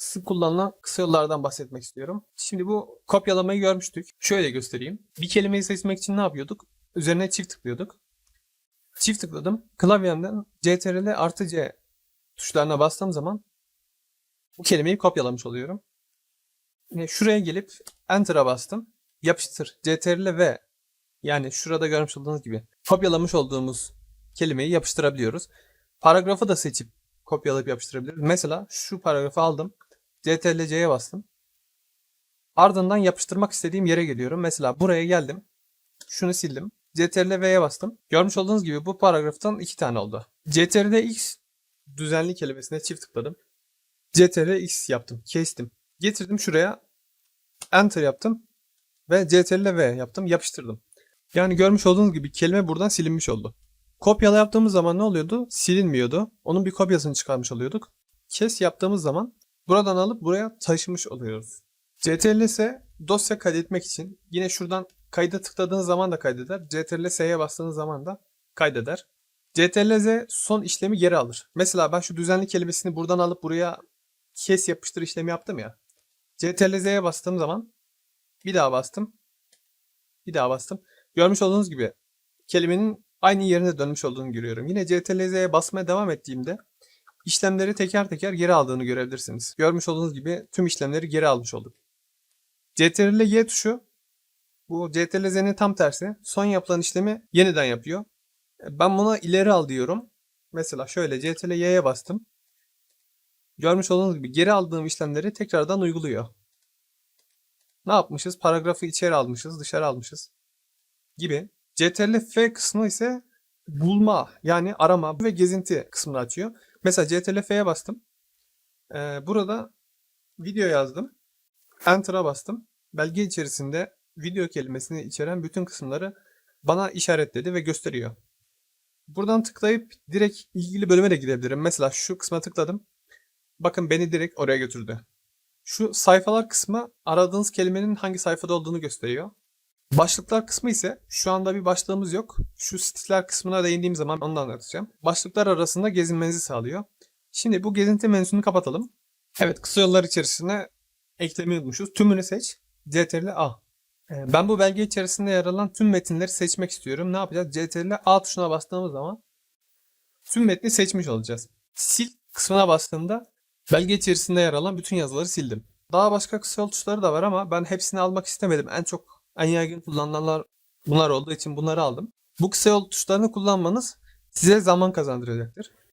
sık kullanılan kısa yollardan bahsetmek istiyorum. Şimdi bu kopyalamayı görmüştük. Şöyle göstereyim. Bir kelimeyi seçmek için ne yapıyorduk? Üzerine çift tıklıyorduk. Çift tıkladım. Klavyemden CTRL artı C tuşlarına bastığım zaman bu kelimeyi kopyalamış oluyorum. Yine şuraya gelip Enter'a bastım. Yapıştır. CTRL V yani şurada görmüş olduğunuz gibi kopyalamış olduğumuz kelimeyi yapıştırabiliyoruz. Paragrafı da seçip kopyalayıp yapıştırabiliriz. Mesela şu paragrafı aldım. CTRL C'ye bastım. Ardından yapıştırmak istediğim yere geliyorum. Mesela buraya geldim. Şunu sildim. CTRL V'ye bastım. Görmüş olduğunuz gibi bu paragraftan iki tane oldu. CTRL X düzenli kelimesine çift tıkladım. CTRL X yaptım. Kestim. Getirdim şuraya. Enter yaptım. Ve CTRL V yaptım. Yapıştırdım. Yani görmüş olduğunuz gibi kelime buradan silinmiş oldu. Kopyala yaptığımız zaman ne oluyordu? Silinmiyordu. Onun bir kopyasını çıkarmış oluyorduk. Kes yaptığımız zaman buradan alıp buraya taşımış oluyoruz. CTRL ise dosya kaydetmek için yine şuradan kayda tıkladığınız zaman da kaydeder. CTRL S'ye bastığınız zaman da kaydeder. CTRL son işlemi geri alır. Mesela ben şu düzenli kelimesini buradan alıp buraya kes yapıştır işlemi yaptım ya. CTRL bastığım zaman bir daha bastım. Bir daha bastım. Görmüş olduğunuz gibi kelimenin aynı yerine dönmüş olduğunu görüyorum. Yine CTRL Z'ye basmaya devam ettiğimde işlemleri teker teker geri aldığını görebilirsiniz. Görmüş olduğunuz gibi tüm işlemleri geri almış olduk. CTRL Y tuşu bu CTRL Z'nin tam tersi. Son yapılan işlemi yeniden yapıyor. Ben buna ileri al diyorum. Mesela şöyle CTRL Y'ye bastım. Görmüş olduğunuz gibi geri aldığım işlemleri tekrardan uyguluyor. Ne yapmışız? Paragrafı içeri almışız, dışarı almışız gibi. CTRL F kısmı ise bulma yani arama ve gezinti kısmını açıyor. Mesela CTRL F'ye bastım. Ee, burada video yazdım. Enter'a bastım. Belge içerisinde video kelimesini içeren bütün kısımları bana işaretledi ve gösteriyor. Buradan tıklayıp direkt ilgili bölüme de gidebilirim. Mesela şu kısma tıkladım. Bakın beni direkt oraya götürdü. Şu sayfalar kısmı aradığınız kelimenin hangi sayfada olduğunu gösteriyor. Başlıklar kısmı ise şu anda bir başlığımız yok. Şu stiller kısmına değindiğim zaman onu da anlatacağım. Başlıklar arasında gezinmenizi sağlıyor. Şimdi bu gezinti menüsünü kapatalım. Evet kısa yollar içerisine eklemeyi unutmuşuz. Tümünü seç. CTRL A. Ee, Ben bu belge içerisinde yer alan tüm metinleri seçmek istiyorum. Ne yapacağız? CTRL A tuşuna bastığımız zaman tüm metni seçmiş olacağız. Sil kısmına bastığımda belge içerisinde yer alan bütün yazıları sildim. Daha başka kısa yol tuşları da var ama ben hepsini almak istemedim. En çok en yaygın kullanılanlar bunlar olduğu için bunları aldım. Bu kısa yol tuşlarını kullanmanız size zaman kazandıracaktır.